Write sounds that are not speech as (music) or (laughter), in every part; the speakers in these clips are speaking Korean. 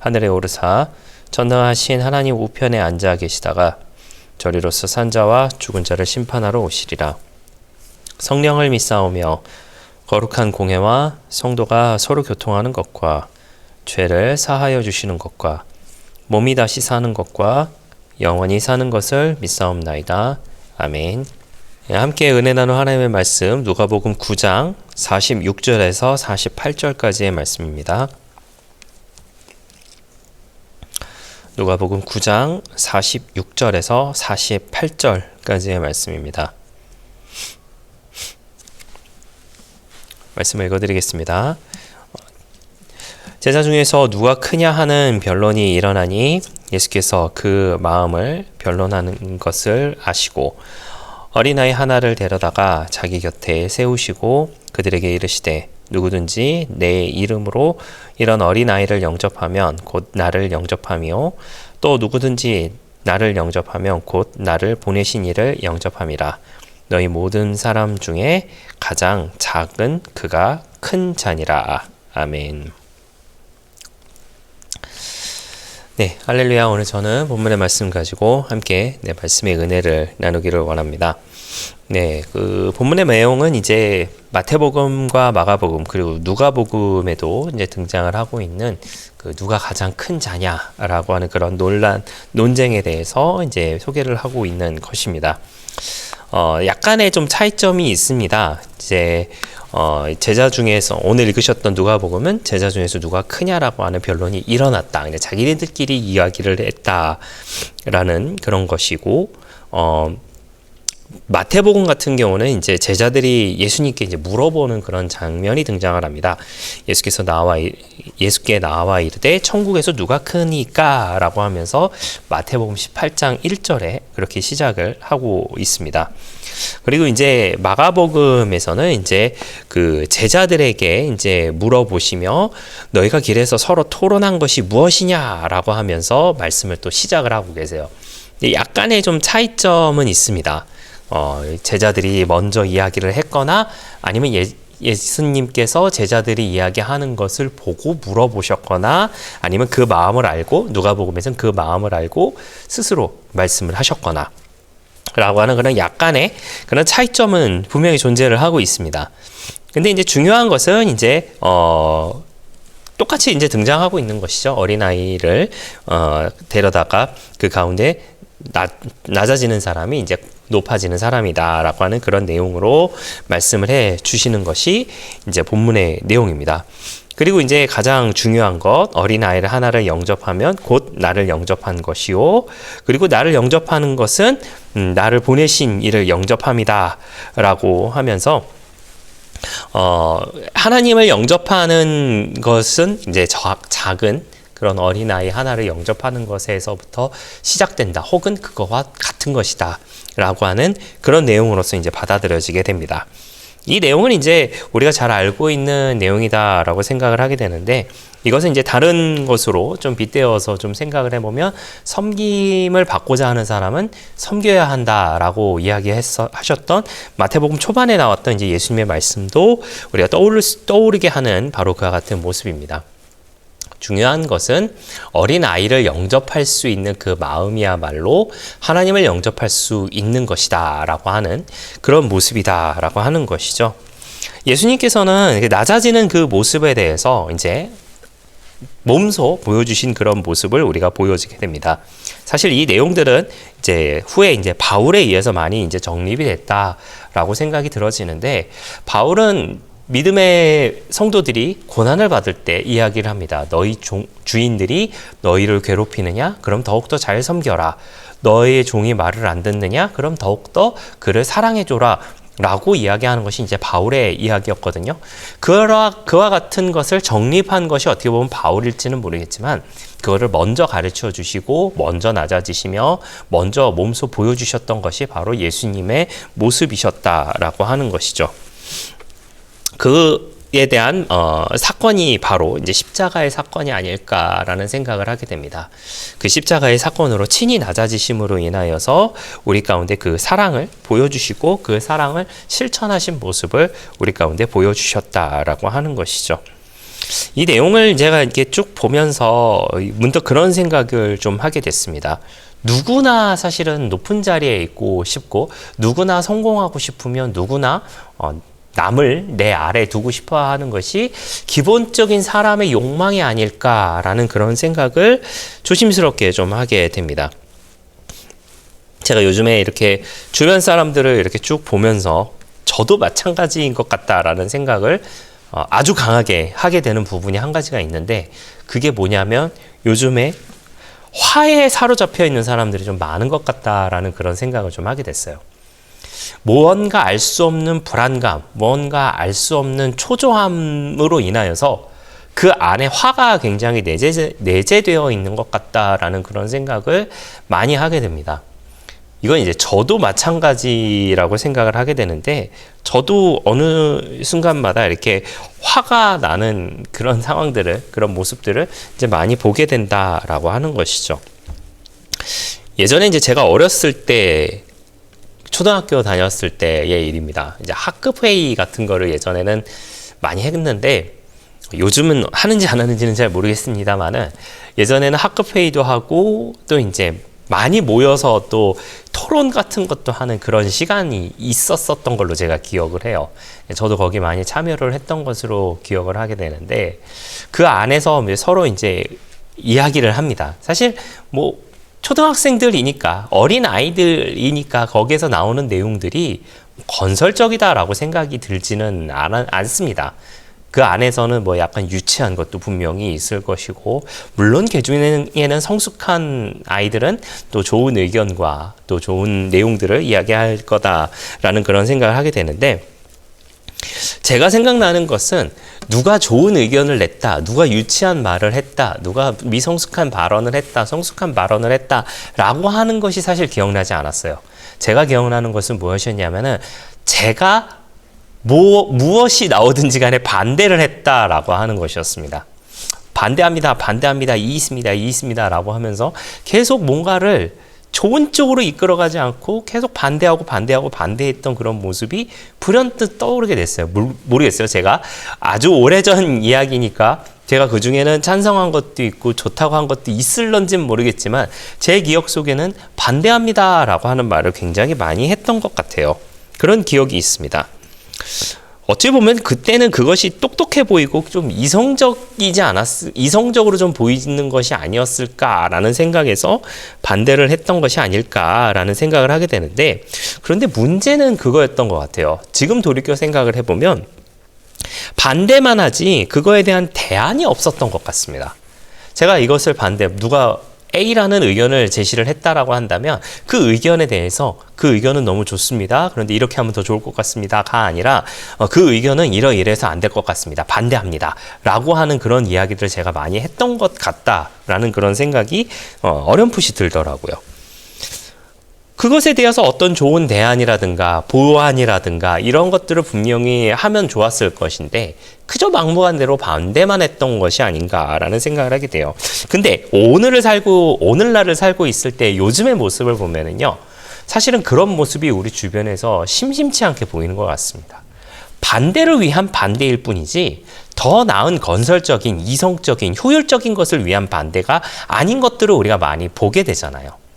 하늘에 오르사 전능하신 하나님 우편에 앉아 계시다가 저리로서 산자와 죽은 자를 심판하러 오시리라. 성령을 믿사오며 거룩한 공회와 성도가 서로 교통하는 것과 죄를 사하여 주시는 것과 몸이 다시 사는 것과 영원히 사는 것을 믿사옵나이다. 아멘. 예, 함께 은혜 나누 하나님의 말씀 누가복음 9장 46절에서 48절까지의 말씀입니다. 누가복음 9장 46절에서 48절까지의 말씀입니다. 말씀을 읽어드리겠습니다. 제자 중에서 누가 크냐 하는 변론이 일어나니 예수께서 그 마음을 변론하는 것을 아시고 어린아이 하나를 데려다가 자기 곁에 세우시고 그들에게 이르시되 누구든지 내 이름으로 이런 어린아이를 영접하면 곧 나를 영접하며 또 누구든지 나를 영접하면 곧 나를 보내신 이를 영접함이라 너희 모든 사람 중에 가장 작은 그가 큰 자니라 아멘. 네, 할렐루야. 오늘 저는 본문의 말씀 가지고 함께 내 말씀의 은혜를 나누기를 원합니다. 네, 그 본문의 내용은 이제 마태복음과 마가복음 그리고 누가복음에도 이제 등장을 하고 있는 그 누가 가장 큰 자냐라고 하는 그런 논란 논쟁에 대해서 이제 소개를 하고 있는 것입니다. 어, 약간의 좀 차이점이 있습니다. 이제 어, 제자 중에서 오늘 읽으셨던 누가복음은 제자 중에서 누가 크냐라고 하는 변론이 일어났다. 그냥 자기네들끼리 이야기를 했다라는 그런 것이고 어, 마태복음 같은 경우는 이제 제자들이 예수님께 이제 물어보는 그런 장면이 등장을 합니다. 예수께서 나와 예수께 나와 이르되 천국에서 누가 크니까라고 하면서 마태복음 18장 1절에 그렇게 시작을 하고 있습니다. 그리고 이제 마가복음에서는 이제 그 제자들에게 이제 물어보시며 너희가 길에서 서로 토론한 것이 무엇이냐라고 하면서 말씀을 또 시작을 하고 계세요. 약간의 좀 차이점은 있습니다. 어, 제자들이 먼저 이야기를 했거나 아니면 예, 예수님께서 제자들이 이야기하는 것을 보고 물어보셨거나 아니면 그 마음을 알고 누가복음에서는 그 마음을 알고 스스로 말씀을 하셨거나 라고 하는 그런 약간의 그런 차이점은 분명히 존재를 하고 있습니다. 근데 이제 중요한 것은 이제 어 똑같이 이제 등장하고 있는 것이죠. 어린아이를 어 데려다가 그 가운데 낮, 낮아지는 사람이 이제 높아지는 사람이다라고 하는 그런 내용으로 말씀을 해 주시는 것이 이제 본문의 내용입니다. 그리고 이제 가장 중요한 것 어린 아이를 하나를 영접하면 곧 나를 영접한 것이요. 그리고 나를 영접하는 것은 음, 나를 보내신 이를 영접함이다라고 하면서 어, 하나님을 영접하는 것은 이제 작은 그런 어린아이 하나를 영접하는 것에서부터 시작된다. 혹은 그거와 같은 것이다. 라고 하는 그런 내용으로서 이제 받아들여지게 됩니다. 이 내용은 이제 우리가 잘 알고 있는 내용이다라고 생각을 하게 되는데 이것은 이제 다른 것으로 좀 빗대어서 좀 생각을 해보면 섬김을 받고자 하는 사람은 섬겨야 한다라고 이야기하셨던 마태복음 초반에 나왔던 이제 예수님의 말씀도 우리가 떠오르, 떠오르게 하는 바로 그와 같은 모습입니다. 중요한 것은 어린 아이를 영접할 수 있는 그 마음이야말로 하나님을 영접할 수 있는 것이다라고 하는 그런 모습이다라고 하는 것이죠. 예수님께서는 낮아지는 그 모습에 대해서 이제 몸소 보여주신 그런 모습을 우리가 보여지게 됩니다. 사실 이 내용들은 이제 후에 이제 바울에 의해서 많이 이제 정립이 됐다라고 생각이 들어지는데 바울은 믿음의 성도들이 고난을 받을 때 이야기를 합니다. 너희 종, 주인들이 너희를 괴롭히느냐? 그럼 더욱더 잘 섬겨라. 너의 종이 말을 안 듣느냐? 그럼 더욱더 그를 사랑해줘라. 라고 이야기하는 것이 이제 바울의 이야기였거든요. 그와, 그와 같은 것을 정립한 것이 어떻게 보면 바울일지는 모르겠지만, 그거를 먼저 가르쳐 주시고, 먼저 낮아지시며, 먼저 몸소 보여주셨던 것이 바로 예수님의 모습이셨다라고 하는 것이죠. 그에 대한 어, 사건이 바로 이제 십자가의 사건이 아닐까라는 생각을 하게 됩니다. 그 십자가의 사건으로 친히 낮아지심으로 인하여서 우리 가운데 그 사랑을 보여주시고 그 사랑을 실천하신 모습을 우리 가운데 보여주셨다라고 하는 것이죠. 이 내용을 제가 이렇게 쭉 보면서 문득 그런 생각을 좀 하게 됐습니다. 누구나 사실은 높은 자리에 있고 싶고 누구나 성공하고 싶으면 누구나 어, 남을 내 아래 두고 싶어 하는 것이 기본적인 사람의 욕망이 아닐까라는 그런 생각을 조심스럽게 좀 하게 됩니다. 제가 요즘에 이렇게 주변 사람들을 이렇게 쭉 보면서 저도 마찬가지인 것 같다라는 생각을 어, 아주 강하게 하게 되는 부분이 한 가지가 있는데 그게 뭐냐면 요즘에 화에 사로잡혀 있는 사람들이 좀 많은 것 같다라는 그런 생각을 좀 하게 됐어요. 무언가 알 수 없는 불안감, 무언가 알 수 없는 초조함으로 인하여서 그 안에 화가 굉장히 내재, 내재되어 있는 것 같다라는 그런 생각을 많이 하게 됩니다. 이건 이제 저도 마찬가지라고 생각을 하게 되는데 저도 어느 순간마다 이렇게 화가 나는 그런 상황들을 그런 모습들을 이제 많이 보게 된다라고 하는 것이죠. 예전에 이제 제가 어렸을 때 초등학교 다녔을 때의 일입니다. 이제 학급 회의 같은 거를 예전에는 많이 했는데 요즘은 하는지 안 하는지는 잘 모르겠습니다만은 예전에는 학급 회의도 하고 또 이제 많이 모여서 또 토론 같은 것도 하는 그런 시간이 있었었던 걸로 제가 기억을 해요. 저도 거기 많이 참여를 했던 것으로 기억을 하게 되는데 그 안에서 서로 이제 이야기를 합니다. 사실 뭐 초등학생들이니까 어린 아이들이니까 거기에서 나오는 내용들이 건설적이다라고 생각이 들지는 않, 않습니다. 그 안에서는 뭐 약간 유치한 것도 분명히 있을 것이고 물론 그 중에는 성숙한 아이들은 또 좋은 의견과 또 좋은 내용들을 이야기할 거다라는 그런 생각을 하게 되는데 제가 생각나는 것은 누가 좋은 의견을 냈다, 누가 유치한 말을 했다, 누가 미성숙한 발언을 했다, 성숙한 발언을 했다라고 하는 것이 사실 기억나지 않았어요. 제가 기억나는 것은 무엇이었냐면은 제가 뭐, 무엇이 나오든지 간에 반대를 했다라고 하는 것이었습니다. 반대합니다, 반대합니다, 이 있습니다, 이 있습니다 라고 하면서 계속 뭔가를 좋은 쪽으로 이끌어가지 않고 계속 반대하고 반대하고 반대했던 그런 모습이 불현듯 떠오르게 됐어요. 모르겠어요. 제가 아주 오래전 (laughs) 이야기니까 제가 그 중에는 찬성한 것도 있고 좋다고 한 것도 있을런지는 모르겠지만 제 기억 속에는 반대합니다 라고 하는 말을 굉장히 많이 했던 것 같아요. 그런 기억이 있습니다. 어찌 보면 그때는 그것이 똑똑해 보이고 좀 이성적이지 않았, 이성적으로 좀 보이는 것이 아니었을까라는 생각에서 반대를 했던 것이 아닐까라는 생각을 하게 되는데 그런데 문제는 그거였던 것 같아요. 지금 돌이켜 생각을 해보면 반대만 하지 그거에 대한 대안이 없었던 것 같습니다. 제가 이것을 반대, 누가 A라는 의견을 제시를 했다라고 한다면 그 의견에 대해서 그 의견은 너무 좋습니다. 그런데 이렇게 하면 더 좋을 것 같습니다가 아니라 어, 그 의견은 이러이래서 안 될 것 같습니다. 반대합니다. 라고 하는 그런 이야기들을 제가 많이 했던 것 같다라는 그런 생각이 어, 어렴풋이 들더라고요. 그것에 대해서 어떤 좋은 대안이라든가 보완이라든가 이런 것들을 분명히 하면 좋았을 것인데 그저 막무가내 로 반대만 했던 것이 아닌가라는 생각을 하게 돼요. 근데 오늘을 살고 오늘날을 살고 있을 때 요즘의 모습을 보면은요. 사실은 그런 모습이 우리 주변에서 심심치 않게 보이는 것 같습니다. 반대를 위한 반대일 뿐이지 더 나은 건설적인 이성적인 효율적인 것을 위한 반대가 아닌 것들을 우리가 많이 보게 되잖아요.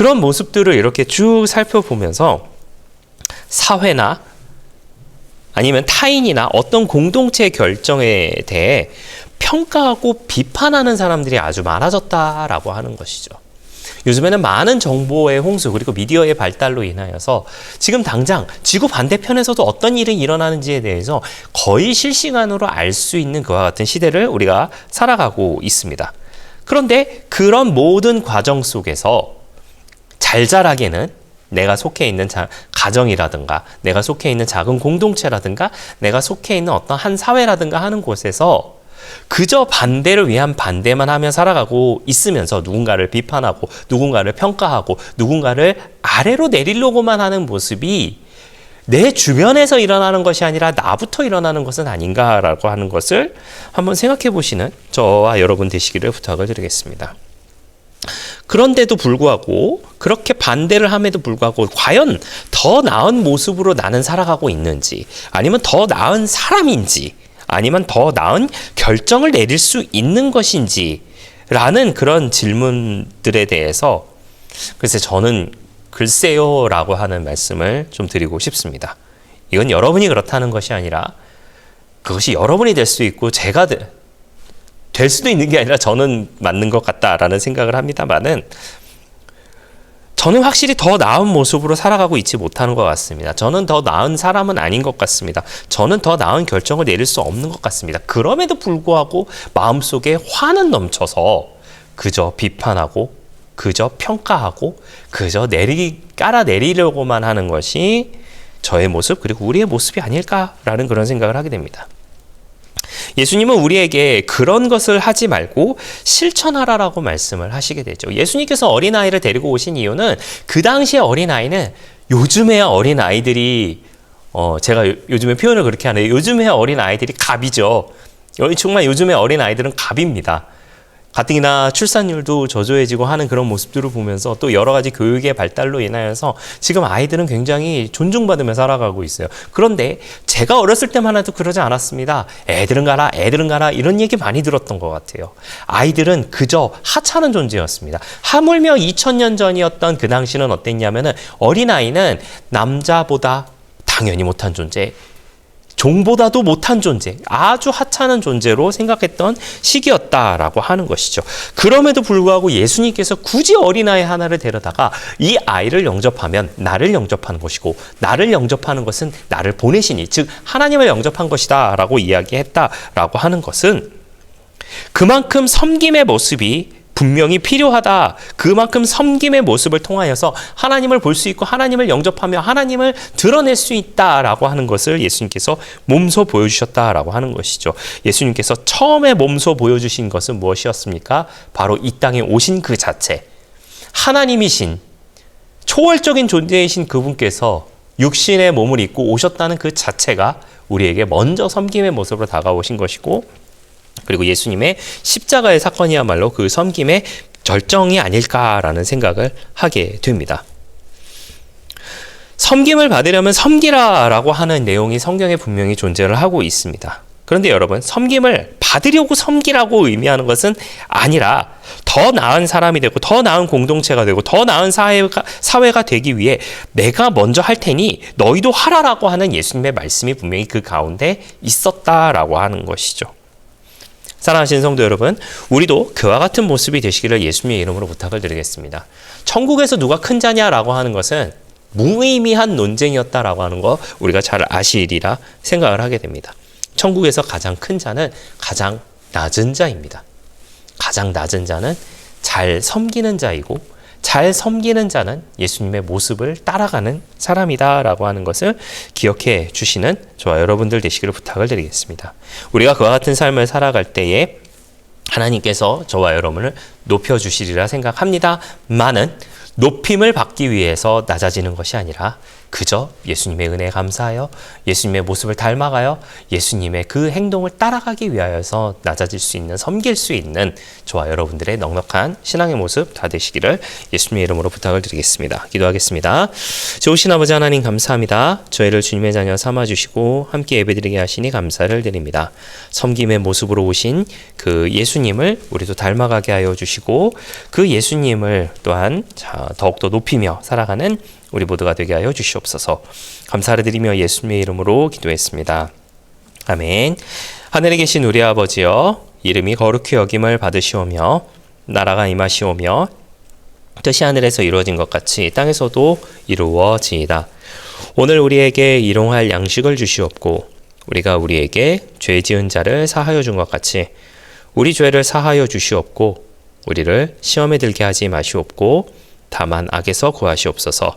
그런 모습들을 이렇게 쭉 살펴보면서 사회나 아니면 타인이나 어떤 공동체 결정에 대해 평가하고 비판하는 사람들이 아주 많아졌다라고 하는 것이죠. 요즘에는 많은 정보의 홍수 그리고 미디어의 발달로 인하여서 지금 당장 지구 반대편에서도 어떤 일이 일어나는지에 대해서 거의 실시간으로 알 수 있는 그와 같은 시대를 우리가 살아가고 있습니다. 그런데 그런 모든 과정 속에서 잘 자라게는 내가 속해 있는 자, 가정이라든가 내가 속해 있는 작은 공동체라든가 내가 속해 있는 어떤 한 사회라든가 하는 곳에서 그저 반대를 위한 반대만 하며 살아가고 있으면서 누군가를 비판하고 누군가를 평가하고 누군가를 아래로 내리려고만 하는 모습이 내 주변에서 일어나는 것이 아니라 나부터 일어나는 것은 아닌가라고 하는 것을 한번 생각해 보시는 저와 여러분 되시기를 부탁을 드리겠습니다. 그런데도 불구하고 그렇게 반대를 함에도 불구하고 과연 더 나은 모습으로 나는 살아가고 있는지 아니면 더 나은 사람인지 아니면 더 나은 결정을 내릴 수 있는 것인지 라는 그런 질문들에 대해서 글쎄 저는 글쎄요 라고 하는 말씀을 좀 드리고 싶습니다. 이건 여러분이 그렇다는 것이 아니라 그것이 여러분이 될 수 있고 제가 되, 될 수도 있는 게 아니라 저는 맞는 것 같다라는 생각을 합니다만은 저는 확실히 더 나은 모습으로 살아가고 있지 못하는 것 같습니다. 저는 더 나은 사람은 아닌 것 같습니다. 저는 더 나은 결정을 내릴 수 없는 것 같습니다. 그럼에도 불구하고 마음속에 화는 넘쳐서 그저 비판하고 그저 평가하고 그저 내리 깔아 내리려고만 하는 것이 저의 모습 그리고 우리의 모습이 아닐까라는 그런 생각을 하게 됩니다. 예수님은 우리에게 그런 것을 하지 말고 실천하라라고 말씀을 하시게 되죠. 예수님께서 어린아이를 데리고 오신 이유는 그 당시의 어린아이는 요즘의 어린아이들이 어 제가 요, 요즘에 표현을 그렇게 하네요. 요즘의 어린아이들이 갑이죠. 정말 요즘의 어린아이들은 갑입니다. 가뜩이나 출산율도 저조해지고 하는 그런 모습들을 보면서 또 여러 가지 교육의 발달로 인하여서 지금 아이들은 굉장히 존중받으며 살아가고 있어요. 그런데 제가 어렸을 때만 해도 그러지 않았습니다. 애들은 가라, 애들은 가라 이런 얘기 많이 들었던 것 같아요. 아이들은 그저 하찮은 존재였습니다. 하물며 2000년 전이었던 그 당시는 어땠냐면은 어린아이는 남자보다 당연히 못한 존재, 종보다도 못한 존재, 아주 하찮은 존재로 생각했던 시기였다라고 하는 것이죠. 그럼에도 불구하고 예수님께서 굳이 어린아이 하나를 데려다가 이 아이를 영접하면 나를 영접하는 것이고, 나를 영접하는 것은 나를 보내시니, 즉, 하나님을 영접한 것이다 라고 이야기했다라고 하는 것은 그만큼 섬김의 모습이 분명히 필요하다. 그만큼 섬김의 모습을 통하여서 하나님을 볼 수 있고 하나님을 영접하며 하나님을 드러낼 수 있다라고 하는 것을 예수님께서 몸소 보여주셨다라고 하는 것이죠. 예수님께서 처음에 몸소 보여주신 것은 무엇이었습니까? 바로 이 땅에 오신 그 자체. 하나님이신 초월적인 존재이신 그분께서 육신의 몸을 입고 오셨다는 그 자체가 우리에게 먼저 섬김의 모습으로 다가오신 것이고 그리고 예수님의 십자가의 사건이야말로 그 섬김의 절정이 아닐까라는 생각을 하게 됩니다. 섬김을 받으려면 섬기라라고 하는 내용이 성경에 분명히 존재를 하고 있습니다. 그런데 여러분, 섬김을 받으려고 섬기라고 의미하는 것은 아니라 더 나은 사람이 되고 더 나은 공동체가 되고 더 나은 사회가, 사회가 되기 위해 내가 먼저 할 테니 너희도 하라라고 하는 예수님의 말씀이 분명히 그 가운데 있었다라고 하는 것이죠. 사랑하시는 성도 여러분, 우리도 그와 같은 모습이 되시기를 예수님의 이름으로 부탁을 드리겠습니다. 천국에서 누가 큰 자냐라고 하는 것은 무의미한 논쟁이었다라고 하는 거 우리가 잘 아시리라 생각을 하게 됩니다. 천국에서 가장 큰 자는 가장 낮은 자입니다. 가장 낮은 자는 잘 섬기는 자이고 잘 섬기는 자는 예수님의 모습을 따라가는 사람이다 라고 하는 것을 기억해 주시는 저와 여러분들 되시기를 부탁을 드리겠습니다. 우리가 그와 같은 삶을 살아갈 때에 하나님께서 저와 여러분을 높여 주시리라 생각합니다. 많은 높임을 받기 위해서 낮아지는 것이 아니라 그저 예수님의 은혜에 감사하여 예수님의 모습을 닮아가요 예수님의 그 행동을 따라가기 위하여서 낮아질 수 있는 섬길 수 있는 저와 여러분들의 넉넉한 신앙의 모습 다 되시기를 예수님의 이름으로 부탁을 드리겠습니다. 기도하겠습니다. 좋으신 아버지 하나님 감사합니다. 저희를 주님의 자녀 삼아 주시고 함께 예배드리게 하시니 감사를 드립니다. 섬김의 모습으로 오신 그 예수님을 우리도 닮아가게 하여 주시고 그 예수님을 또한 더욱더 높이며 살아가는 우리 모두가 되게 하여 주시옵소서. 감사를 드리며 예수님의 이름으로 기도했습니다. 아멘. 하늘에 계신 우리 아버지여 이름이 거룩히 여김을 받으시오며 나라가 임하시오며 뜻이 하늘에서 이루어진 것 같이 땅에서도 이루어지이다. 오늘 우리에게 일용할 양식을 주시옵고 우리가 우리에게 죄 지은 자를 사하여 준 것 같이 우리 죄를 사하여 주시옵고 우리를 시험에 들게 하지 마시옵고 다만 악에서 구하시옵소서.